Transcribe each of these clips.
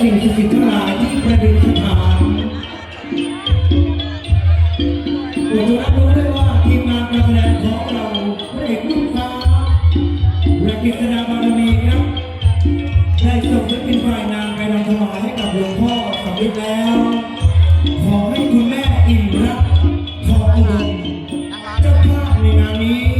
สิ่งศักดิ์สิทธิ์ทั้งหลายที่ประดิษฐานโปรดจงรับรู้ด้วยว่าทีมงานการแสดงของเราพระเอกลูกฟ้าและกฤษฎาบารมีครับ ได้ส่งศิลปินฝ่ายนางไปรำถวายให้กับหลวงพ่อสำเร็จแล้ว ขอให้คุณแม่อิ่มรักทองอุดมเจ้าภาพในงานนี้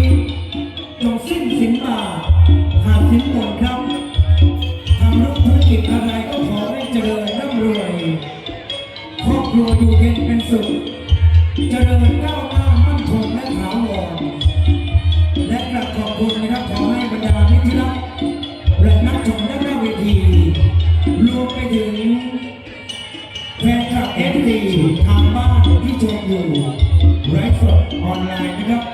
ทางบ้านที่ชมอยู่ไลฟ์สดออนไลน์นะครับ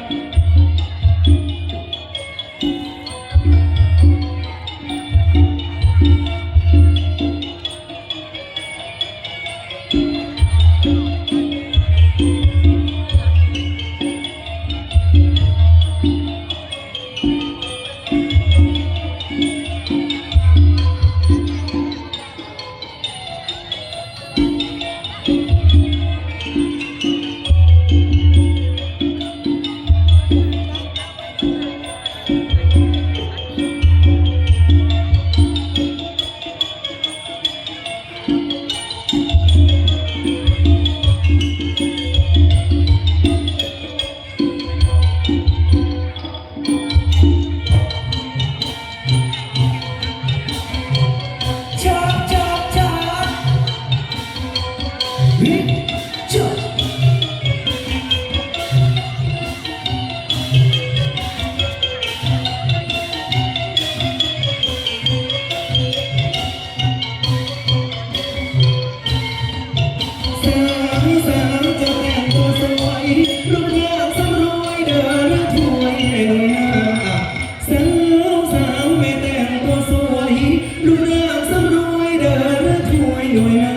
เดินถวยหน่อยน้า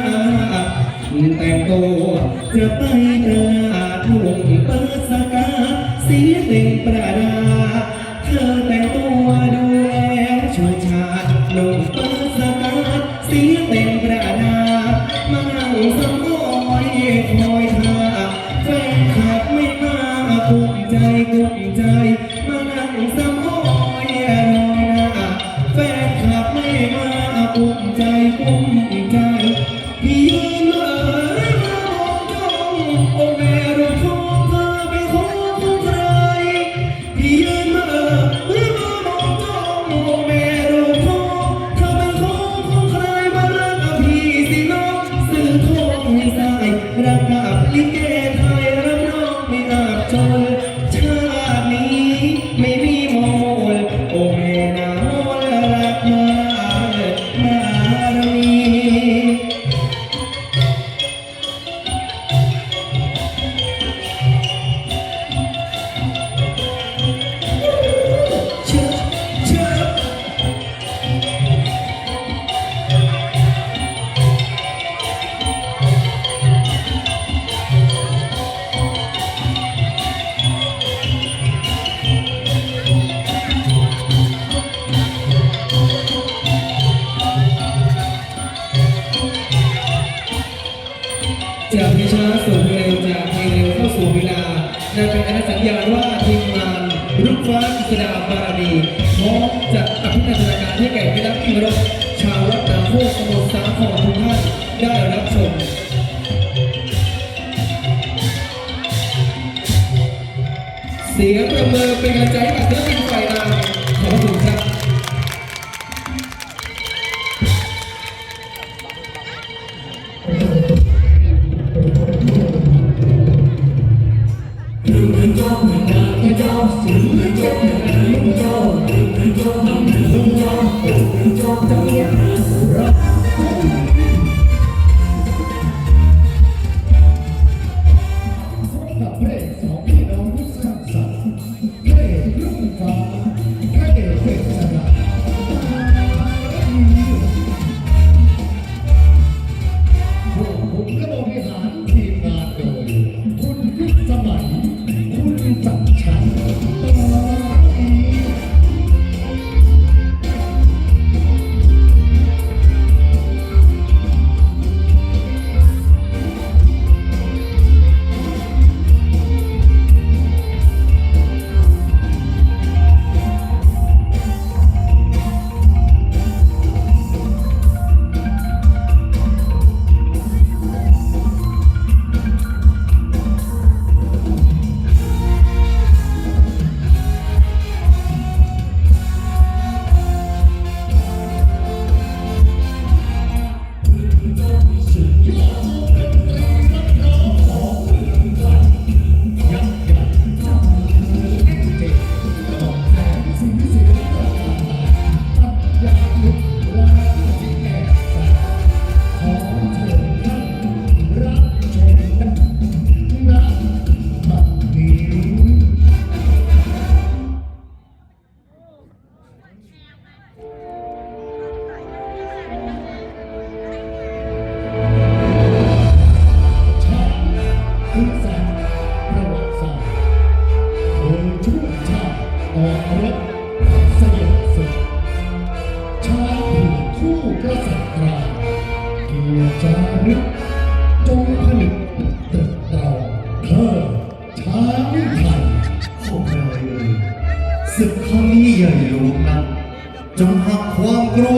แต่งตัวจะไปตลาดหนุ่มเปิดสกาเสียเต็งประดา เธอแต่งตัวดูแล้วชวนชาติหนุ่มเปิดสกาเสียเต็งประดา มานั่งสมอยคอยท่าแฟนคลับไม่มากุมใจกุมใจ มานั่งสม จากวิชาสู่เร็วจากเพลงเร็วเข้าสู่เวลานั่นเป็นอนุสัญญาว่าทีมงานรุ่งฟ้ากิษดาบารมีพร้อมจะอภินันทนาการให้แก่พี่นักที่เคารพชาววัดนาโคกสมุทรสาครทุกท่านได้รับชมเสียงประเมินเป็นกำลังใจให้กับศิลปินฝ่ายนาขอบคุณครับ สึกครั้งนี้ใหญ่หลวงนักจงหักความกลัว